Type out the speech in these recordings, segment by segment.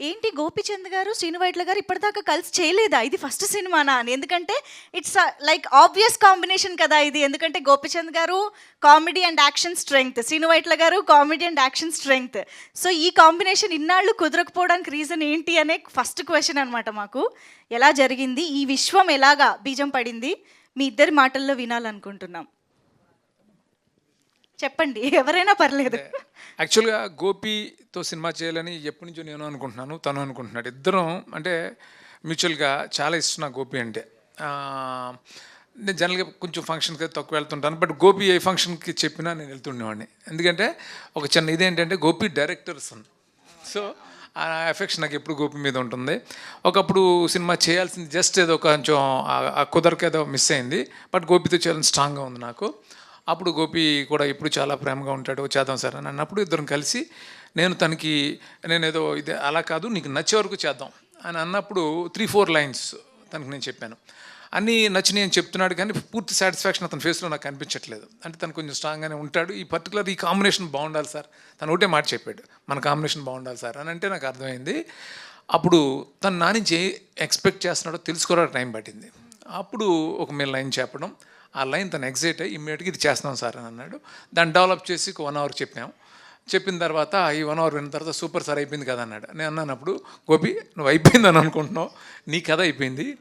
ఏంటి గోపిచంద్ గారు శ్రీనువైట్ల గారు ఇప్పటిదాకా కలిసి చేయలేదా? ఇది ఫస్ట్ సినిమానా అని. ఎందుకంటే ఇట్స్ లైక్ ఆబ్వియస్ కాంబినేషన్ కదా ఇది. ఎందుకంటే Gopichand garu comedy and action strength Srinu Vaitla garu comedy and action strength so ఈ కాంబినేషన్ ఇన్నాళ్ళు కుదరకపోవడానికి రీజన్ ఏంటి అనే ఫస్ట్ క్వశ్చన్ అనమాట మాకు. ఎలా జరిగింది? ఈ విశ్వం ఎలాగా బీజం పడింది? మీ ఇద్దరి మాటల్లో వినాలనుకుంటున్నాం. చెప్పండి ఎవరైనా పర్లేదు. యాక్చువల్గా గోపితో సినిమా చేయాలని ఎప్పటి నుంచో నేను అనుకుంటున్నాను తను అనుకుంటున్నాడు. ఇద్దరం అంటే మ్యూచువల్గా చాలా ఇష్టం నాకు గోపి అంటే. నేను జనరల్గా కొంచెం ఫంక్షన్కి తక్కువ వెళ్తుంటాను బట్ గోపి ఏ ఫంక్షన్కి చెప్పినా నేను వెళ్తుండేవాడిని. ఎందుకంటే ఒక చిన్న ఇదేంటంటే గోపి డైరెక్టర్స్ సో ఆ ఎఫెక్షన్ నాకు ఎప్పుడు గోపి మీద ఉంటుంది. ఒకప్పుడు సినిమా చేయాల్సింది జస్ట్ ఏదో కొంచెం ఆ- కుదరకేదో ఏదో మిస్ అయింది బట్ గోపితో చేయాలని స్ట్రాంగ్గా ఉంది నాకు. అప్పుడు గోపి కూడా ఎప్పుడు చాలా ప్రేమగా ఉంటాడు చేద్దాం సార్ అని అన్నప్పుడు ఇద్దరం కలిసి నేను తనకి నేను ఏదో ఇది అలా కాదు నీకు నచ్చే వరకు చేద్దాం అని అన్నప్పుడు త్రీ ఫోర్ లైన్స్ తనకు నేను చెప్పాను. అన్నీ నచ్చినాయి అని చెప్తున్నాడు కానీ పూర్తి సాటిస్ఫాక్షన్ అతని ఫేస్లో నాకు కనిపించట్లేదు అంటే తను కొంచెం స్ట్రాంగ్గానే ఉంటాడు. ఈ పర్టికులర్ ఈ కాంబినేషన్ బాగుండాలి సార్. తను ఒకటే మాట చెప్పాడు. మన కాంబినేషన్ బాగుండాలి సార్ అని అంటే నాకు అర్థమైంది. అప్పుడు తను నా నుంచి ఎక్స్పెక్ట్ చేస్తున్నాడో తెలుసుకోవడానికి టైం పట్టింది. అప్పుడు ఒక మేము లైన్ చెప్పడం. ఆ లైన్ తను ఎగ్జైట్ అయ్యి ఇమ్మీడియట్గా ఇది చేస్తున్నాం సార్ అని అన్నాడు. దాన్ని డెవలప్ చేసి ఒక వన్ అవర్ చెప్పాం. చెప్పిన తర్వాత ఈ వన్ అవర్ విన్న తర్వాత సూపర్ సార్ అయిపోయింది కదా అన్నాడు. నేను అన్నానప్పుడు గోపి నువ్వు అయిపోయిందని అనుకుంటున్నావు. నీ కథ అయిపోయింది.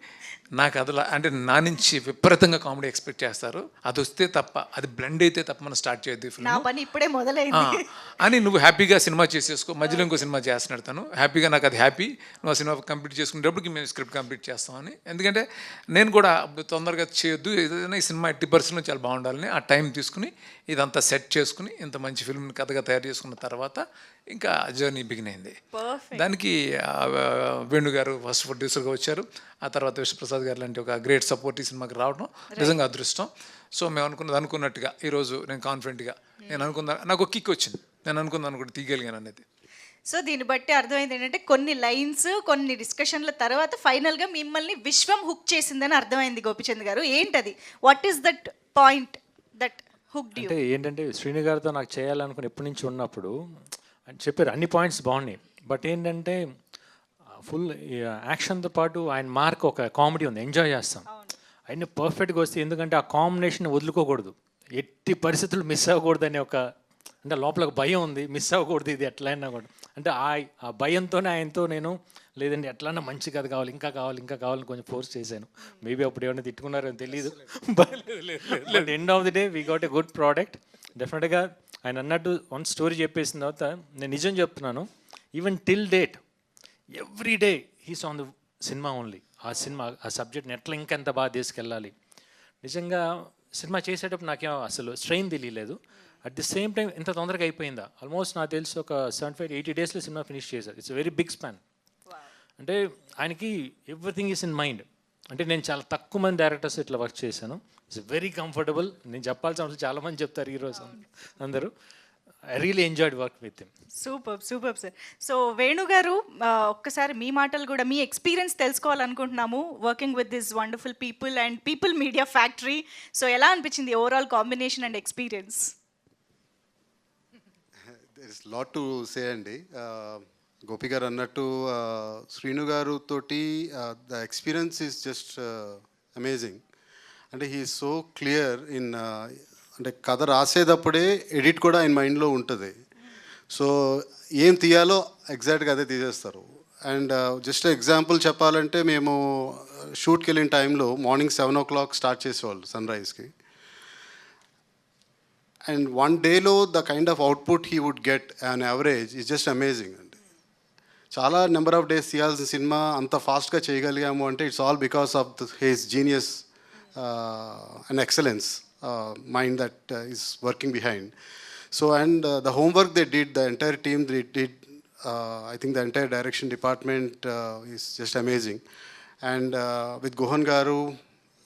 నా కథలో అంటే నా నుంచి విపరీతంగా కామెడీ ఎక్స్పెక్ట్ చేస్తారు. అది వస్తే తప్ప అది బ్లెండ్ అయితే తప్ప మనం స్టార్ట్ చేయొద్దు ఫిల్మ్. పని ఇప్పుడే మొదలైంది. అని నువ్వు హ్యాపీగా సినిమా చేసేసుకో మధ్యలో ఇంకో సినిమా చేస్తున్నాడు తను. హ్యాపీగా నాకు అది హ్యాపీ నువ్వు ఆ సినిమా కంప్లీట్ చేసుకునేటప్పటికి మేము స్క్రిప్ట్ కంప్లీట్ చేస్తామని ఎందుకంటే నేను కూడా తొందరగా చేయొద్దు ఏదైనా ఈ సినిమా ఎట్టి పరిస్థితుల్లో చాలా బాగుండాలని ఆ టైం తీసుకుని ఇదంతా సెట్ చేసుకుని ఇంత మంచి ఫిల్మ్ కథగా తయారు చేసుకున్న తర్వాత ఇంకా జర్నీ బిగిన్ అయింది. దానికి ఆ, వేణు గారు ఫస్ట్ ప్రొడ్యూసర్గా వచ్చారు. ఆ తర్వాత విష్ణుప్రసాద్ గారు లాంటి ఒక గ్రేట్ సపోర్ట్ ఈ సినిమాకి రావడం నిజంగా అదృష్టం. సో మేము అనుకున్నది అనుకున్నట్టుగా ఈరోజు నేను కాన్ఫిడెంట్గా నేను అనుకున్నా నాకు ఒక కిక్ వచ్చింది. నేను అనుకున్నాను కూడా తీయగలిగాను అనేది. సో దీన్ని బట్టి అర్థమైంది ఏంటంటే కొన్ని లైన్స్ కొన్ని డిస్కషన్ల తర్వాత ఫైనల్గా మిమ్మల్ని విశ్వం హుక్ చేసిందని అర్థమైంది గోపిచంద్ గారు. ఏంటది? What is that point that hook అంటే ఏంటంటే శ్రీను గారితో నాకు చేయాలనుకుని ఎప్పటి నుంచి ఉన్నప్పుడు అని చెప్పారు అన్ని పాయింట్స్ బాగున్నాయి. బట్ ఏంటంటే ఫుల్ యాక్షన్తో పాటు ఆయన మార్క్ ఒక కామెడీ ఉంది ఎంజాయ్ చేస్తాం. ఆయన పర్ఫెక్ట్గా వస్తే ఎందుకంటే ఆ కాంబినేషన్ వదులుకోకూడదు. ఎట్టి పరిస్థితులు మిస్ అవ్వకూడదు అనే ఒక అంటే లోపల ఒక భయం ఉంది మిస్ అవ్వకూడదు ఇది ఎట్లయినా కూడా. అంటే ఆ ఆ భయంతోనే ఆయనతో నేను లేదండి ఎట్లన్నా మంచి కథ కావాలి ఇంకా కావాలి ఇంకా కావాలని కొంచెం ఫోర్స్ చేశాను. మేబీ అప్పుడు ఏమైనా తిట్టుకున్నారో తెలియదు but end of the day we got a good product డెఫినెట్గా ఆయన అన్నట్టు వన్ స్టోరీ చెప్పేసిన తర్వాత నేను నిజం చెప్తున్నాను. Even till date every day he's on the cinema only ఆ సినిమా ఆ సబ్జెక్ట్ని ఎట్లా ఇంకెంత బాగా తీసుకెళ్ళాలి. నిజంగా సినిమా చేసేటప్పుడు నాకేం అసలు స్ట్రెయిన్ తెలియలేదు. అట్ ది సేమ్ టైం ఇంత తొందరగా అయిపోయిందా? ఆల్మోస్ట్ నాకు తెలిసి ఒక సెవెన్ ఫైవ్ ఎయిటీ డేస్లో సినిమా ఫినిష్ చేశారు. ఇట్స్ వెరీ బిగ్ స్పాన్ అంటే ఆయనకి ఎవ్రీథింగ్ ఈస్ ఇన్ మైండ్ అంటే నేను చాలా తక్కువ మంది డైరెక్టర్స్ ఇట్లా వర్క్ చేశాను. ఇట్స్ వెరీ కంఫర్టబుల్ నేను చెప్పాల్సిన అవసరం చాలా మంది చెప్తారు ఈరోజు అందరూ. I really enjoyed work with him super super sir so Venu garu ఒక్కసారి మీ మాటలు కూడా మీ ఎక్స్పీరియన్స్ తెలుసుకోవాలనుకుంటున్నాము working with this wonderful people and people media factory so ఎలా అనిపించింది overall combination and experience is lot to say అండి. గోపి గారు అన్నట్టు శ్రీను గారు తోటి the experience is just amazing అంటే హీ సో క్లియర్ ఇన్ అంటే కథ రాసేటప్పుడే ఎడిట్ కూడా ఆయన మైండ్లో ఉంటుంది. సో ఏం తీయాలో ఎగ్జాక్ట్గా అదే తీసేస్తారు. అండ్ జస్ట్ ఎగ్జాంపుల్ చెప్పాలంటే మేము షూట్కి వెళ్ళిన టైంలో morning seven o'clock start చేసేవాళ్ళు సన్ రైజ్కి. అండ్ వన్ డేలో the kind of output he would get an average is just amazing అండి. చాలా నెంబర్ ఆఫ్ డేస్ తీయాల్సిన సినిమా అంత ఫాస్ట్గా చేయగలిగాము అంటే it's all because of his genius and excellence. Mind that is working behind so and the homework they did the entire team they did I think the entire direction department is just amazing and with Guhan garu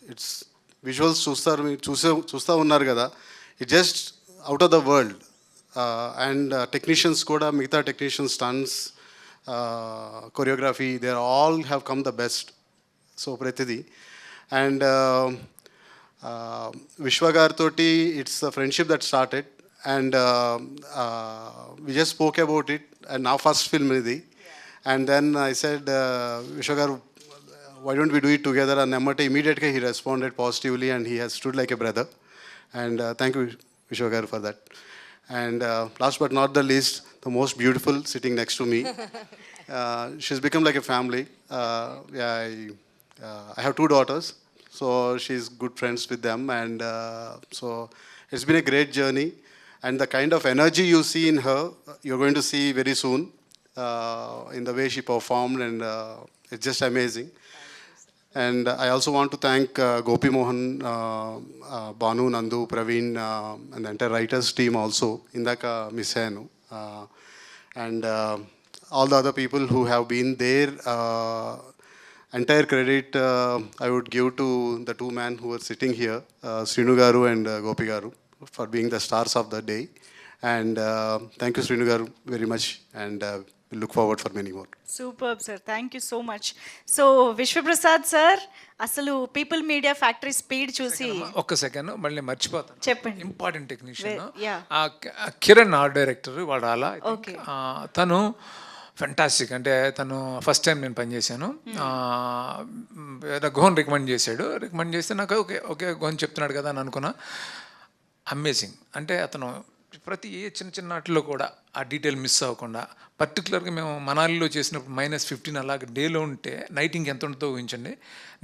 it's visuals చూస్తారు మీరు చూసే చూస్తూ ఉన్నారు కదా. It just out of the world and technicians కూడా మిగతా technicians stunts choreography they all have come the best so ప్రతిదీ. And uh, Vishwagar Toti, it's a friendship that started and uh, uh, we just spoke about it and now first film Nidhi. Yeah. And then I said, uh, Vishwagar, why don't we do it together? And Namata immediately he responded positively and he has stood like a brother. And uh, thank you, Vishwagar, for that. And uh, last but not the least, the most beautiful sitting next to me. Uh, she's become like a family. Uh, yeah, I, I have two daughters. So she's good friends with them, and uh, so it's been a great journey. And the kind of energy you see in her, you're going to see very soon uh, in the way she performed, and uh, it's just amazing. And I also want to thank uh, Gopi Mohan, uh, uh, Banu, Nandu, Praveen, uh, and the entire writers team also. Indaka miss అయ్యాను. Uh, and uh, all the other people who have been there. Uh, entire credit uh, I would give to the two men who are sitting here, uh, Srinu Garu and uh, Gopi Garu, for being the stars of the day. And uh, thank you, Srinu Garu, very much. And uh, we look forward for many more. Super sir thank you so much so Vishwaprasad sir అసలు people media factory speed చూసి ఒక్క second మళ్ళీ మర్చిపోతాను చెప్పండి. Important technician. Kiran art director వాడు అలా Okay. తను fantastic అంటే తను ఫస్ట్ టైం నేను పనిచేశాను ఏదో గోన్ రికమెండ్ చేశాడు. రికమెండ్ చేస్తే నాకు ఓకే ఓకే గోన్ చెప్తున్నాడు కదా అని అనుకున్నా. అమేజింగ్ అంటే అతను ప్రతి ఏ చిన్న చిన్న వాటిలో కూడా ఆ డీటెయిల్ మిస్ అవ్వకుండా పర్టికులర్గా మేము మనాలిలో చేసినప్పుడు మైనస్ ఫిఫ్టీన్ అలాగ డేలో ఉంటే నైట్ ఇంకెంత ఉంటుందో ఊహించండి.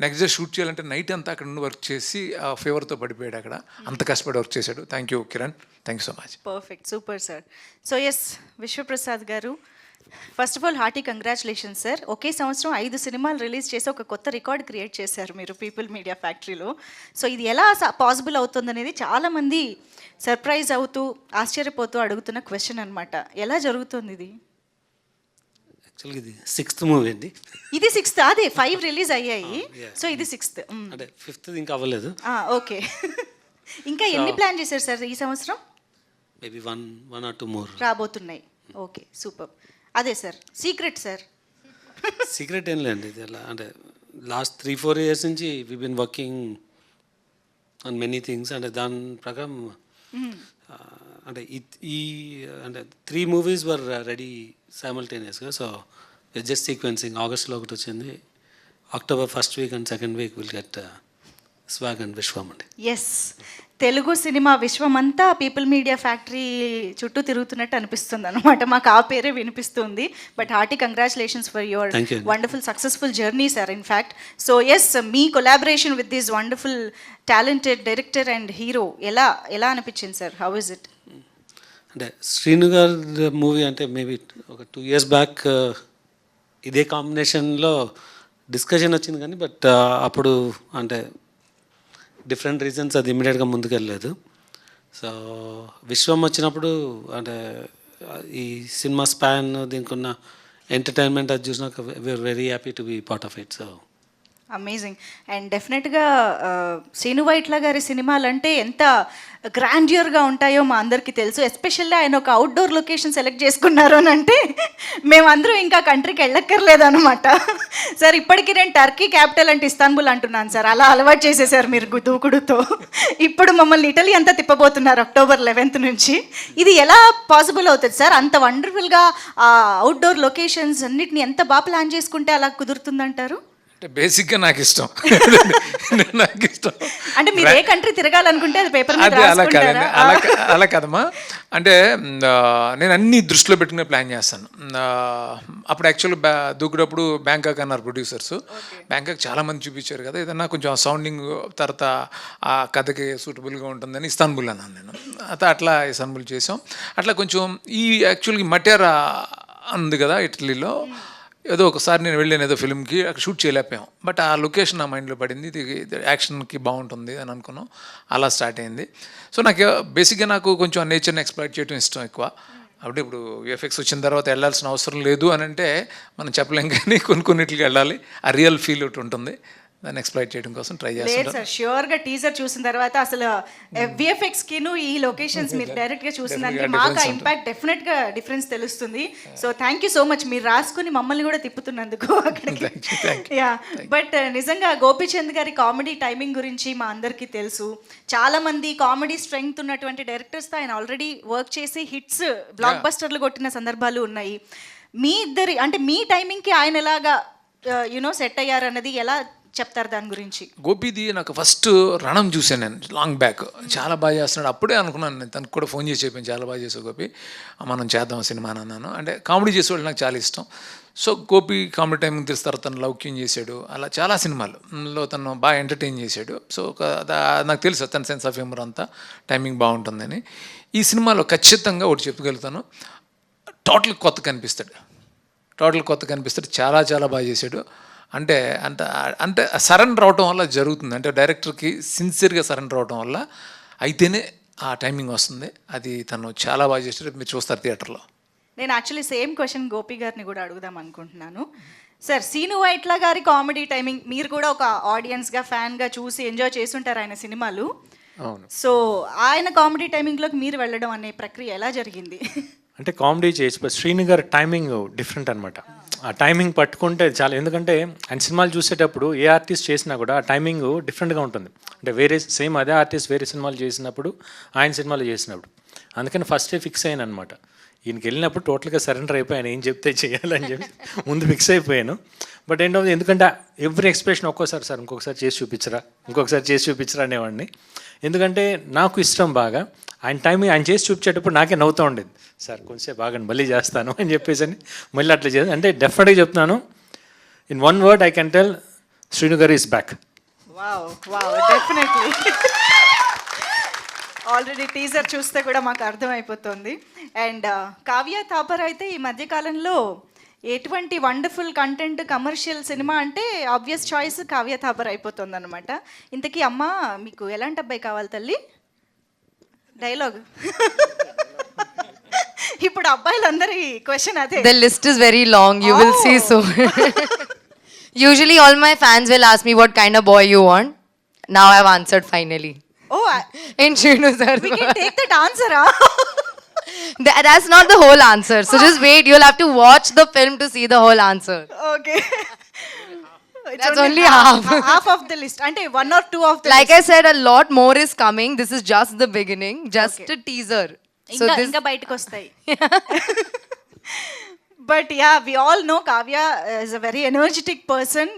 నెక్స్ట్ డే షూట్ చేయాలంటే నైట్ అంతా అక్కడ నుండి వర్క్ చేసి ఆ ఫేవర్తో పడిపోయాడు అక్కడ. అంత కష్టపడి వర్క్ చేశాడు. Thank you Kiran thank you so much perfect super sir so S Vishwaprasad garu first of all hearty congratulation sir ఒకే సంవత్సరం ఐదు సినిమాలు రిలీజ్ చేసి ఒక కొత్త రికార్డ్ క్రియేట్ చేశారు మీరు పీపుల్ మీడియా ఫ్యాక్టరీలో. సో ఇది ఎలా పాసిబుల్ అవుతుందనేది చాలామంది సర్ప్రైజ్ అవుతూ ఆశ్చర్యపోతూ అడుగుతున్న క్వశ్చన్ అనమాట ఎలా జరుగుతుంది ఇది? యాక్చువల్గా ఇది సిక్స్త్ మూవీ అండి. ఇది సిక్స్త్ అదే ఫైవ్ రిలీజ్ అయ్యాయి. సో ఇది సిక్స్త్ అంటే ఫిఫ్త్ ఇంకా అవ్వలేదు. ఓకే. ఇంకా ఎన్ని ప్లాన్ చేశారు సార్ ఈ సంవత్సరం? Maybe one one or two more రాబోతున్నాయి. Okay super. అదే సార్ సీక్రెట్ సార్. సీక్రెట్ ఏం లేదండి ఇది ఎలా అంటే లాస్ట్ త్రీ ఫోర్ ఇయర్స్ నుంచి we been working on many things అంటే దాని ప్రకారం అంటే ఈ ఈ అంటే త్రీ మూవీస్ వర్ రెడీ సైమల్టేనియస్గా సో జస్ట్ సీక్వెన్సింగ్ ఆగస్ట్లో ఒకటి వచ్చింది. October first week and second week will get Swag and Viswam అండి. ఎస్ తెలుగు సినిమా విశ్వమంతా పీపుల్ మీడియా ఫ్యాక్టరీ చుట్టూ తిరుగుతున్నట్టు అనిపిస్తుంది అనమాట మాకు ఆ పేరే వినిపిస్తుంది. But hearty congratulations for your. Wonderful successful journey sir in fact so yes me collaboration with this wonderful talented director and hero ఎలా ఎలా అనిపించింది సార్ హౌ ఇస్ ఇట్ అంటే శ్రీను గారి మూవీ అంటే మేబీ ఒక టూ ఇయర్స్ బ్యాక్ ఇదే కాంబినేషన్లో discussion వచ్చింది కానీ బట్ అప్పుడు అంటే డిఫరెంట్ రీజన్స్ అది ఇమీడియట్గా ముందుకెళ్ళలేదు. సో విశ్వం వచ్చినప్పుడు అంటే ఈ సినిమా స్పాన్ దీనికి ఉన్న ఎంటర్టైన్మెంట్ అది చూసినాక we are very happy to be part of it so amazing and డెఫినెట్గా శ్రీనువైట్ల వైట్ల గారి సినిమాలు అంటే ఎంత గ్రాండ్యూర్గా ఉంటాయో మా అందరికీ తెలుసు. ఎస్పెషల్లీ ఆయన ఒక అవుట్డోర్ లొకేషన్ సెలెక్ట్ చేసుకున్నారు అని అంటే మేమందరూ ఇంకా కంట్రీకి వెళ్ళక్కర్లేదు అనమాట సార్ ఇప్పటికీ నేను టర్కీ క్యాపిటల్ అంటే ఇస్తాన్బుల్ అంటున్నాను సార్ అలా అలవాటు చేసేసారు మీరు దూకుడుతో. ఇప్పుడు మమ్మల్ని ఇటలీ అంతా తిప్పబోతున్నారు అక్టోబర్ లెవెన్త్ నుంచి. ఇది ఎలా పాసిబుల్ అవుతుంది సార్ అంత వండర్ఫుల్గా అవుట్డోర్ లొకేషన్స్ అన్నిటిని ఎంత బాగా ప్లాన్ చేసుకుంటే అలా కుదురుతుందంటారు? అంటే బేసిక్గా నాకు ఇష్టం నాకు ఇష్టం అంటే మీరు ఏ కంట్రీ తిరగాలనుకుంటే అది పేపర్ అదే అలా కాదండి. అలా అలా కదమ్మా. అంటే నేను అన్ని దృష్టిలో పెట్టుకునే ప్లాన్ చేస్తాను. అప్పుడు యాక్చువల్ బ్యా దూకుడప్పుడు బ్యాంకాక్ అన్నారు ప్రొడ్యూసర్స్. బ్యాంకాక్ చాలా మంది చూపించారు కదా ఏదన్నా కొంచెం సౌండింగ్ తర్వాత ఆ కథకి సూటబుల్గా ఉంటుందని ఇస్తాన్బుల్ అన్నాను నేను. అత- అట్లా ఇస్తాన్బుల్ చేసాం అట్లా కొంచెం ఈ యాక్చువల్గా మటేరా ఉంది కదా ఇటలీలో. ఏదో ఒకసారి నేను వెళ్ళాను ఏదో ఫిల్మ్కి అక్కడ షూట్ చేయలేకపోయాం. బట్ ఆ లొకేషన్ నా మైండ్లో పడింది ఇది యాక్షన్కి బాగుంటుంది అని అనుకున్నాం. అలా స్టార్ట్ అయింది. సో నాకు బేసిక్గా నాకు కొంచెం నేచర్ని ఎక్స్ప్లోర్ చేయడం ఇష్టం ఎక్కువ. అప్పుడు ఇప్పుడు విఎఫ్ఎక్స్ వచ్చిన తర్వాత వెళ్ళాల్సిన అవసరం లేదు అని అంటే మనం చెప్పలేం కానీ కొన్ని కొన్నిటికి వెళ్ళాలి. ఆ రియల్ ఫీల్ ఒకటి ఉంటుంది. దాన్ని ఎక్స్ప్లోర్ చేయడం కోసం ట్రై లేదు సార్ ష్యూర్గా టీజర్ చూసిన తర్వాత అసలు విఎఫ్ఎక్స్ కిను ఈ లొకేషన్స్ మీరు డైరెక్ట్గా చూసిన దానికి Definitely మాకు ఆ ఇంపాక్ట్ డెఫినెట్గా డిఫరెన్స్ తెలుస్తుంది. So thank you so much మీరు రాసుకుని మమ్మల్ని కూడా తిప్పుతున్నందుకు అక్కడికి. యా బట్ నిజంగా గోపీచంద్ గారి కామెడీ టైమింగ్ గురించి మా అందరికీ తెలుసు. చాలా మంది కామెడీ స్ట్రెంగ్త్ ఉన్నటువంటి డైరెక్టర్స్తో ఆయన ఆల్రెడీ వర్క్ చేసి హిట్స్ బ్లాక్ బస్టర్లు కొట్టిన సందర్భాలు ఉన్నాయి. మీ ఇద్దరి అంటే మీ టైమింగ్కి ఆయన ఎలాగా యునో సెట్ అయ్యారు అన్నది ఎలా చెప్తారు దాని గురించి? గోపిది నాకు ఫస్ట్ రణం చూశాను నేను లాంగ్ బ్యాక్. చాలా బాగా చేస్తున్నాడు. అప్పుడే అనుకున్నాను నేను తనకు కూడా ఫోన్ చేసి చెప్పాను చాలా బాగా చేసావు గోపి. మనం చేద్దాం సినిమా అని అన్నాను. అంటే కామెడీ చేసేవాళ్ళు నాకు చాలా ఇష్టం. సో గోపి కామెడీ టైమింగ్ తెలుస్తారు తను లౌక్యం చేశాడు. అలా చాలా సినిమాలులో తను బాగా ఎంటర్టైన్ చేశాడు. సో నాకు తెలుసు తన సెన్స్ ఆఫ్ హ్యూమర్ అంతా టైమింగ్ బాగుంటుందని. ఈ సినిమాలో ఖచ్చితంగా ఒకటి చెప్పగలుగుతాను. టోటల్ కొత్త కనిపిస్తాడు. టోటల్ కొత్త కనిపిస్తాడు. చాలా చాలా బాగా చేశాడు. అంటే అంత అంటే సరెండర్ అవటం వల్ల జరుగుతుంది. అంటే డైరెక్టర్కి సిన్సియర్గా సరెండర్ అవటం వల్ల అయితేనే ఆ టైమింగ్ వస్తుంది. అది తను చాలా బాగా చేశాడు. మీరు చూస్తారు థియేటర్లో. నేను యాక్చువల్లీ సేమ్ క్వశ్చన్ గోపి గారిని కూడా అడుగుదాం అనుకుంటున్నాను. సార్ సీను వైట్ల గారి కామెడీ టైమింగ్ మీరు కూడా ఒక ఆడియన్స్గా ఫ్యాన్గా చూసి ఎంజాయ్ చేస్తుంటారు ఆయన సినిమాలు. అవును. సో ఆయన కామెడీ టైమింగ్లోకి మీరు వెళ్ళడం అనే ప్రక్రియ ఎలా జరిగింది? అంటే కామెడీ బట్ శ్రీను గారి టైమింగ్ డిఫరెంట్ అనమాట ఆ టైమింగ్ పట్టుకుంటే చాలా. ఎందుకంటే ఆయన సినిమాలు చూసేటప్పుడు ఏ ఆర్టిస్ట్ చేసినా కూడా ఆ టైమింగ్ డిఫరెంట్గా ఉంటుంది. అంటే వేరే సేమ్ అదే ఆర్టిస్ట్ వేరే సినిమాలు చేసినప్పుడు ఆయన సినిమాలు చేసినప్పుడు. అందుకని ఫస్టే ఫిక్స్ అయ్యాను అనమాట ఈయనకి వెళ్ళినప్పుడు టోటల్గా సరెండర్ అయిపోయాను. ఏం చెప్తే చేయాలని చెప్పి ముందు ఫిక్స్ అయిపోయాను. బట్ ఏంటో ఎందుకంటే ఎవ్రీ ఎక్స్ప్రెషన్ ఒక్కోసారి సార్ ఇంకొకసారి చేసి చూపించరా? ఇంకొకసారి చేసి చూపించరా అనేవాడిని. ఎందుకంటే నాకు ఇష్టం బాగా. ఆయన టైం ఆయన చేసి చూపించేటప్పుడు నాకే నవ్వుతూ ఉండేది. సార్ కొంచెంసేపు బాగండి మళ్ళీ చేస్తాను అని చెప్పేసి అని మళ్ళీ అట్లా చేసి అంటే డెఫినెట్గా చెప్తున్నాను. In one word I can tell Srinu గారు is back wow wow definitely already teaser చూస్తే కూడా మాకు అర్థమైపోతుంది. అండ్ uh, కావ్య థాపర్ అయితే ఈ మధ్యకాలంలో ఎటువంటి వండర్ఫుల్ కంటెంట్ కమర్షియల్ సినిమా అంటే ఆబ్వియస్ చాయిస్ కావ్య థాపర్ అయిపోతుంది అనమాట ఇంతకీ అమ్మ మీకు ఎలాంటి అబ్బాయి కావాలి తల్లి? డైలాగ్ ఇప్పుడు అబ్బాయిలందరి క్వశ్చన్ అదే The list is very long, you will see Oh. soon. Usually, all my fans will ask me what kind of boy you want. Now I've answered finally. Oh In Shrinu sir. We can take that ఆన్సరా Tha- That's not the whole answer. So just wait, you'll have to watch the film to see the whole answer. Okay That's only half. Half of the list అంటే one or two of the Like I said, a lot more is coming. This is just the beginning, just a teaser. So ఇంకా this ఇంకా బయటకు వస్తాయి but yeah we all know Kavya is a very energetic person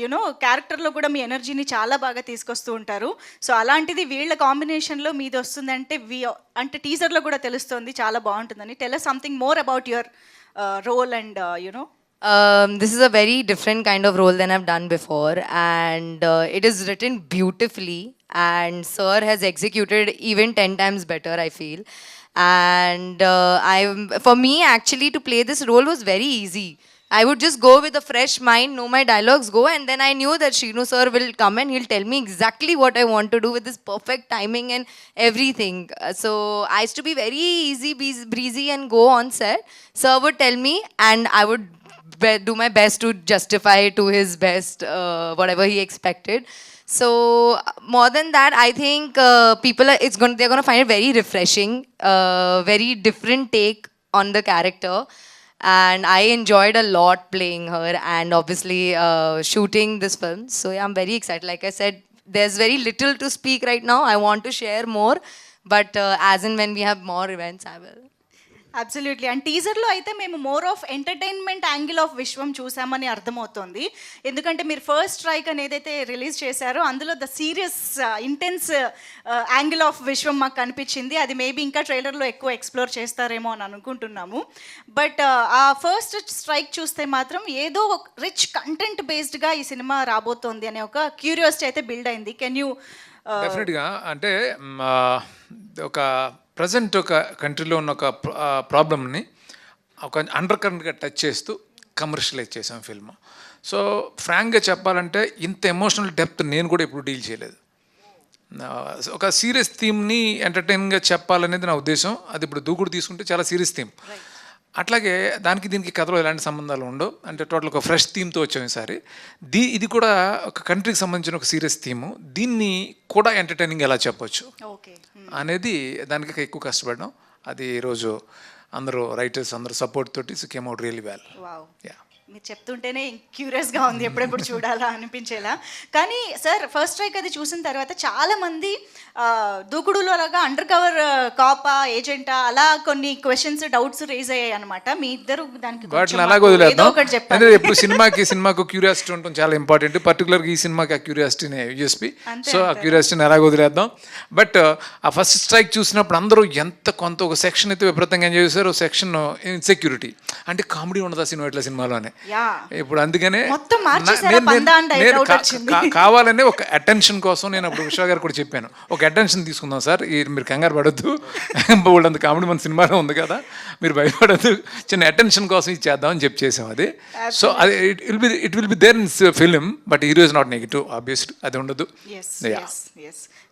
you know క్యారెక్టర్లో కూడా మీ ఎనర్జీని చాలా బాగా తీసుకొస్తూ ఉంటారు సో అలాంటిది వీళ్ళ కాంబినేషన్లో మీది వస్తుందంటే వి అంటే టీజర్లో కూడా తెలుస్తుంది చాలా బాగుంటుందని tell something more about your role and you know Um, this is a very different kind of role than I've done before, and uh, it is written beautifully. And Sir has executed even ten times better, I feel. And uh, I, for me, actually, to play this role was very easy. I would just go with a fresh mind, know my dialogues, go, and then I knew that Shrinu sir will come and he'll tell me exactly what I want to do with this perfect timing and everything. Uh, so I used to be very easy, breezy, and go on set. Sir would tell me, and I would do my best to justify to his best uh, whatever he expected. So more than that, I think uh, people are it's going they're going to find it very refreshing, uh, very different take on the character, and I enjoyed a lot playing her and obviously uh, shooting this film. So yeah, I'm very excited. Like I said, there's very little to speak right now. I want to share more, but uh, as and when we have more events, I will. Absolutely and టీజర్లో అయితే మేము more of entertainment angle of Viswam చూసామని అర్థమవుతోంది. ఎందుకంటే మీరు first strike అని ఏదైతే release చేశారో అందులో the serious intense angle of Viswam మాకు కనిపించింది. అది మేబీ ఇంకా ట్రైలర్లో ఎక్కువ ఎక్స్ప్లోర్ చేస్తారేమో అని అనుకుంటున్నాము. బట్ uh, ఆ ఫస్ట్ స్ట్రైక్ చూస్తే మాత్రం ఏదో రిచ్ కంటెంట్ బేస్డ్గా ఈ సినిమా రాబోతోంది అనే ఒక క్యూరియాసిటీ అయితే బిల్డ్ అయింది. కెన్ యూ డెఫినెట్గా అంటే ఒక ప్రజెంట్ ఒక కంట్రీలో ఉన్న ఒక ప్రాబ్లమ్ని ఒక అండర్ కరెంట్గా టచ్ చేస్తూ కమర్షియలైజ్ చేసాం ఫిల్మ్. సో ఫ్రాంక్గా చెప్పాలంటే ఇంత ఎమోషనల్ డెప్త్ నేను కూడా ఎప్పుడు డీల్ చేయలేదు. ఒక సీరియస్ థీమ్ని ఎంటర్టైన్గా చెప్పాలనేది నా ఉద్దేశం. అది ఇప్పుడు దూకుడు తీసుకుంటే చాలా సీరియస్ థీమ్. అట్లాగే దానికి దీనికి కథలో ఎలాంటి సంబంధాలు ఉండవు. అంటే టోటల్ ఒక ఫ్రెష్ థీమ్తో వచ్చాం ఈసారి. దీ ఇది కూడా ఒక కంట్రీకి సంబంధించిన ఒక సీరియస్ థీము. దీన్ని కూడా ఎంటర్టైనింగ్ ఎలా చెప్పొచ్చు? అనేది దానికి ఎక్కువ కష్టపడ్డాం. అది ఈరోజు అందరూ రైటర్స్ అందరూ సపోర్ట్ తోటి came out really well wow. Yeah మీరు చెప్తుంటేనే క్యూరియస్గా ఉంది ఎప్పుడెప్పుడు చూడాలా అనిపించేలా. కానీ సార్ ఫస్ట్ స్ట్రైక్ అది చూసిన తర్వాత చాలా మంది ఆ, దూకుడులోలాగా అండర్ కవర్ కాపా ఏజెంటా అలా కొన్ని క్వశ్చన్స్ డౌట్స్ రేజ్ అయ్యాయి అనమాట మీ ఇద్దరు దానికి అలాగే వదిలేద్దాం. ఎప్పుడు సినిమాకి సినిమాకు క్యూరియాసిటీ ఉండటం చాలా ఇంపార్టెంట్ పర్టికులర్గా ఈ సినిమాకి ఆ క్యూరియాసిటీనే యూఎస్పి. సో ఆ క్యూరియాసిటీని అలాగే వదిలేద్దాం. బట్ ఆ ఫస్ట్ స్ట్రైక్ చూసినప్పుడు అందరూ ఎంత కొంత ఒక సెక్షన్ అయితే విపరీతంగా ఎంజాయ్ చేశారు సెక్షన్ ఇన్సెక్యూరిటీ అంటే కామెడీ ఉండదు ఆ సినిమా ఇట్లా సినిమాలోనే ఇప్పుడు అందుకనే కావాలనే ఒక అటెన్షన్ కోసం నేను అప్పుడు విశ్వ గారు కూడా చెప్పాను. ఒక అటెన్షన్ తీసుకుందాం సార్ మీరు కంగారు పడొద్దు. వాళ్ళంత కామెడీ మన సినిమాలో ఉంది కదా మీరు భయపడద్దు. చిన్న అటెన్షన్ కోసం ఇది చేద్దామని చెప్పి చేసాం అది. సో అది it will be it will be there in film but hero is not negative obviously అది ఉండదు.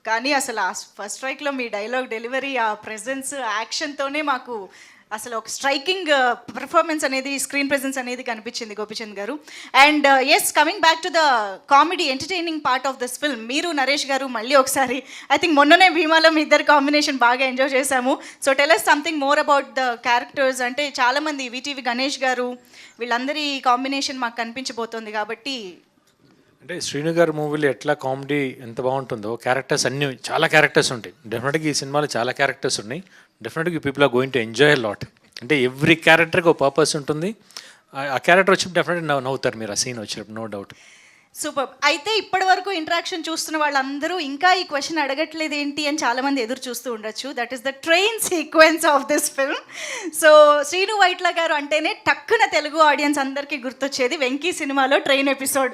కానీ అసలు ఆ ఫస్ట్ స్ట్రైక్లో మీ డైలాగ్ డెలివరీ ఆ ప్రెజెన్స్ యాక్షన్తోనే మాకు అసలు ఒక స్ట్రైకింగ్ పర్ఫార్మెన్స్ uh, అనేది స్క్రీన్ ప్రెజెన్స్ అనేది కనిపించింది గోపిచంద్ గారు. And yes coming back to the comedy entertaining part of this film మీరు నరేష్ గారు మళ్ళీ ఒకసారి ఐ థింక్ మొన్ననే భీమాలో మీ ఇద్దరు కాంబినేషన్ బాగా ఎంజాయ్ చేశాము. So tell us something more about the characters అంటే చాలామంది విటీవీ గణేష్ గారు వీళ్ళందరి కాంబినేషన్ మాకు కనిపించబోతోంది కాబట్టి. అంటే శ్రీను గారి మూవీలో ఎట్లా కామెడీ ఎంత బాగుంటుందో క్యారెక్టర్స్ అన్నీ చాలా క్యారెక్టర్స్ ఉంటాయి. డెఫినెట్గా ఈ సినిమాలో చాలా క్యారెక్టర్స్ ఉన్నాయి. డెఫినెట్గా people are going to enjoy lot అంటే ఎవ్రీ క్యారెక్టర్కి ఒక పర్పస్ ఉంటుంది. ఆ- క్యారెక్టర్ వచ్చి డెఫినెట్గా నవ్వు నవ్వుతారు మీరు ఆ సీన్ వచ్చినప్పుడు నో డౌట్ సూపర్ అయితే ఇప్పటి వరకు ఇంటరాక్షన్ చూస్తున్న వాళ్ళందరూ ఇంకా ఈ క్వశ్చన్ అడగట్లేదు ఏంటి అని చాలామంది ఎదురు చూస్తూ ఉండొచ్చు. That is the train sequence of this film so Srinu Vaitla గారు అంటేనే టక్కున తెలుగు ఆడియన్స్ అందరికీ గుర్తొచ్చేది వెంకీ సినిమాలో ట్రైన్ ఎపిసోడ్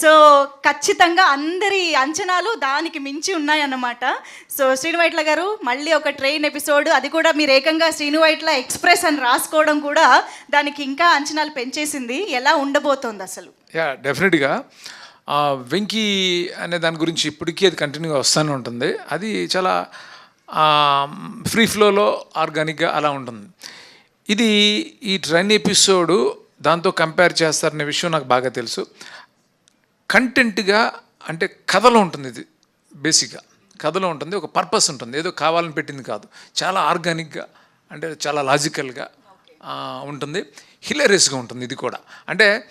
సో ఖచ్చితంగా అందరి అంచనాలు దానికి మించి ఉన్నాయన్నమాట. సో శ్రీనువైట్ల గారు మళ్ళీ ఒక ట్రైన్ ఎపిసోడ్ అది కూడా మీరు ఏకంగా శ్రీనువైట్ల ఎక్స్ప్రెస్ అని రాసుకోవడం కూడా దానికి ఇంకా అంచనాలు పెంచేసింది. ఎలా ఉండబోతోంది అసలు? యా డెఫినెట్గా. వెంకీ అనే దాని గురించి ఇప్పటికీ అది కంటిన్యూగా వస్తూనే ఉంటుంది. అది చాలా ఫ్రీ ఫ్లోలో ఆర్గానిక్గా అలా ఉంటుంది. ఇది ఈ ట్రైన్ ఎపిసోడు దాంతో కంపేర్ చేస్తారనే విషయం నాకు బాగా తెలుసు. కంటెంట్గా అంటే కథలో ఉంటుంది ఇది బేసిక్గా. కథలో ఉంటుంది ఒక పర్పస్ ఉంటుంది. ఏదో కావాలని పెట్టింది కాదు. చాలా ఆర్గానిక్గా అంటే చాలా లాజికల్గా ఉంటుంది. హిలరియస్గా ఉంటుంది ఇది కూడా. అంటే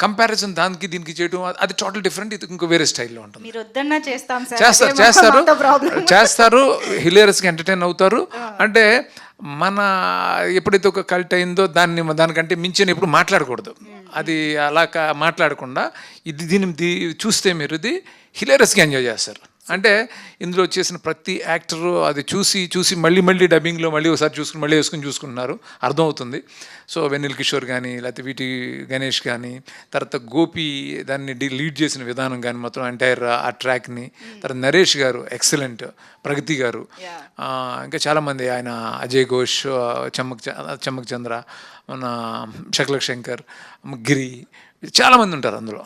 కంపారిజన్ దానికి దీనికి చేయడం అది టోటల్ డిఫరెంట్ ఇది ఇంకో వేరే స్టైల్లో ఉంటుంది. చేస్తారు చేస్తారు. చేస్తారు హిలేరియస్గా ఎంటర్టైన్ అవుతారు. అంటే మన ఎప్పుడైతే ఒక కల్ట్ అయిందో దాన్ని దానికంటే మించిన ఎప్పుడు మాట్లాడకూడదు. అది అలా మాట్లాడకుండా ఇది దీన్ని దీ- చూస్తే మీరు ఇది హిలేరస్గా ఎంజాయ్ చేస్తారు. అంటే ఇందులో చేసిన ప్రతి యాక్టరు అది చూసి చూసి మళ్ళీ మళ్ళీ డబ్బింగ్లో మళ్ళీ ఒకసారి చూసుకుని మళ్ళీ వేసుకుని చూసుకుంటున్నారు. అర్థమవుతుంది. సో వెన్నెల్ కిషోర్ కానీ లేకపోతే వీటి గణేష్ కానీ తర్వాత గోపి దాన్ని లీడ్ చేసిన విధానం కానీ మొత్తం ఎంటైర్ ఆ ట్రాక్ని తర్వాత నరేష్ గారు ఎక్సలెంట్ ప్రగతి గారు. ఇంకా చాలామంది ఆయన అజయ్ ఘోష్ చమ్మక్ చమ్మక్ చంద్ర మన శకలక్ శంకర్ గిరి చాలామంది ఉంటారు అందులో.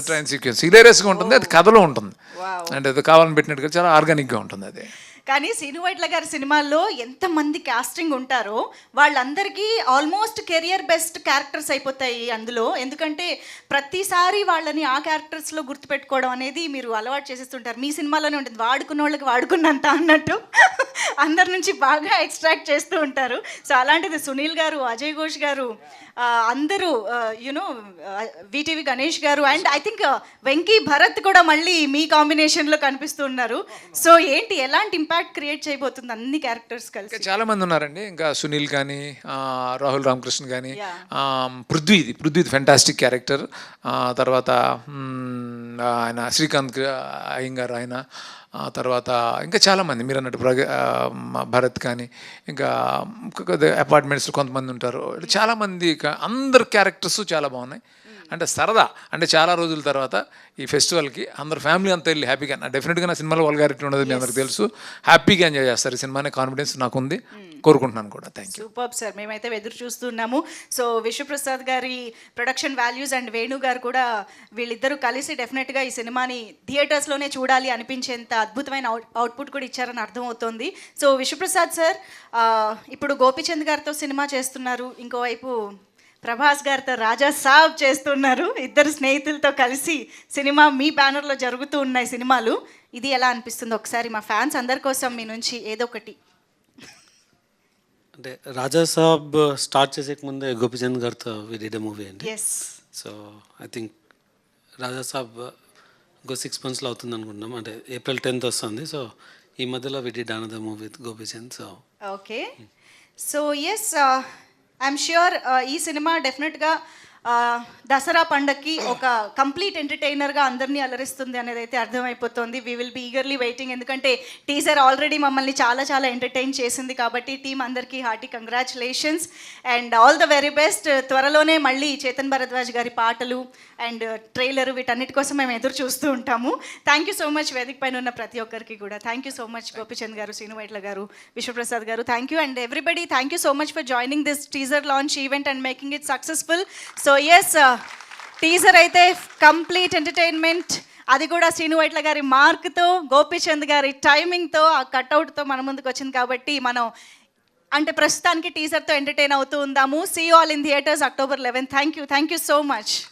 ట్రైన్ సీక్వెన్స్ హిలేరియస్గా ఉంటుంది. అది కథలో ఉంటుంది. అంటే అది కావాలని పెట్టినట్టుగా చాలా ఆర్గానిక్గా ఉంటుంది అది. కానీ శ్రీనువైట్ల గారి సినిమాల్లో ఎంతమంది కాస్టింగ్ ఉంటారో వాళ్ళందరికీ ఆల్మోస్ట్ కెరియర్ బెస్ట్ క్యారెక్టర్స్ అయిపోతాయి అందులో. ఎందుకంటే ప్రతిసారి వాళ్ళని ఆ క్యారెక్టర్స్లో గుర్తుపెట్టుకోవడం అనేది మీరు అలవాటు చేసేస్తుంటారు. మీ సినిమాలోనే ఉంటుంది. వాడుకున్న వాళ్ళకి వాడుకున్నంత అన్నట్టు అందరి నుంచి బాగా ఎక్స్ట్రాక్ట్ చేస్తూ ఉంటారు. సో అలాంటిది సునీల్ గారు అజయ్ ఘోష్ గారు అందరూ యునో విటివి గణేష్ గారు and I think Venky Bharat కూడా మళ్ళీ మీ కాంబినేషన్లో కనిపిస్తున్నారు సో ఏంటి? ఎలాంటి ఇంపాక్ట్ క్రియేట్ చేయబోతుంది అన్ని క్యారెక్టర్స్ కలిసి. చాలా మంది ఉన్నారండి. ఇంకా సునీల్ కానీ రాహుల్ రామకృష్ణ కానీ Yeah. ఆ, పృథ్వీ ఇది పృథ్వీ ఫెంటాస్టిక్ క్యారెక్టర్ తర్వాత ఆయన శ్రీకాంత్ అయ్యంగారు ఆయన తర్వాత ఇంకా చాలామంది మీరు అన్నట్టు ప్రగ భరత్ కానీ ఇంకా అపార్ట్మెంట్స్ కొంతమంది ఉంటారు. చాలామంది అందరు క్యారెక్టర్స్ చాలా బాగున్నాయి. అంటే సరదా. అంటే చాలా రోజుల తర్వాత ఈ ఫెస్టివల్కి అందరు ఫ్యామిలీ అంతా వెళ్ళి హ్యాపీగా నా డెఫినెట్గా నా సినిమాలో వల్గారిటీ ఉండదు మీ అందరికి తెలుసు. హ్యాపీగా ఎంజాయ్ చేస్తారు. ఈ సినిమానే కాన్ఫిడెన్స్ నాకు ఉంది కోరుకుంటున్నాను కూడా. థ్యాంక్ యూ సూపర్ సార్ మేమైతే ఎదురు చూస్తున్నాము. సో విశ్వప్రసాద్ గారి ప్రొడక్షన్ వాల్యూస్ అండ్ వేణు గారు కూడా వీళ్ళిద్దరూ కలిసి డెఫినెట్గా ఈ సినిమాని థియేటర్స్లోనే చూడాలి అనిపించేంత అద్భుతమైన అవుట్ అవుట్పుట్ కూడా ఇచ్చారని అర్థమవుతోంది. సో విశ్వప్రసాద్ సార్ ఇప్పుడు గోపిచంద్ గారితో సినిమా చేస్తున్నారు. ఇంకోవైపు ప్రభాస్ గారితో రాజా సాబ్ చేస్తున్నారు. ఇద్దరు స్నేహితులతో కలిసి సినిమా మీ బ్యానర్లో జరుగుతూ ఉన్నాయి సినిమాలు. ఇది ఎలా అనిపిస్తుంది? ఒకసారి మా ఫ్యాన్స్ అందరి కోసం మీ నుంచి ఏదో ఒకటి. అంటే రాజా సాబ్ స్టార్ట్ చేసే ముందే గోపిచంద్ గారితో విడిడే మూవీ అండి. Yes so I think Raja Saab ఇంకో సిక్స్ మంత్స్లో అవుతుంది అనుకుంటున్నాం. అంటే ఏప్రిల్ టెన్త్ వస్తుంది. సో ఈ మధ్యలో we did another movie with Gopichand so okay so yes I'm sure ఈ సినిమా డెఫినెట్గా దసరా పండక్కి ఒక కంప్లీట్ ఎంటర్టైనర్గా అందరినీ అలరిస్తుంది అనేది అయితే అర్థమైపోతుంది. We will be eagerly waiting ఎందుకంటే టీజర్ ఆల్రెడీ మమ్మల్ని చాలా చాలా ఎంటర్టైన్ చేసింది కాబట్టి టీం అందరికీ hearty congratulations. And all the very best త్వరలోనే మళ్ళీ చేతన్ భరద్వాజ్ గారి పాటలు అండ్ ట్రైలర్ వీటన్నిటి కోసం మేము ఎదురు చూస్తూ ఉంటాము. థ్యాంక్ యూ సో మచ్ వేదిక పైన ఉన్న ప్రతి ఒక్కరికి కూడా. Thank you so much Gopichand garu Srinu Vaitla garu Vishwaprasad garu. Thank you and everybody thank you so much for joining this teaser launch event and making it successful so yes teaser అయితే complete entertainment అది కూడా శ్రీను వైట్ల గారి మార్క్తో గోపిచంద్ గారి టైమింగ్తో ఆ కట్అవుట్తో మన ముందుకు వచ్చింది కాబట్టి మనం అంటే ప్రస్తుతానికి టీజర్తో ఎంటర్టైన్ అవుతూ ఉందాము. See all in theatres October eleven thank you thank you so much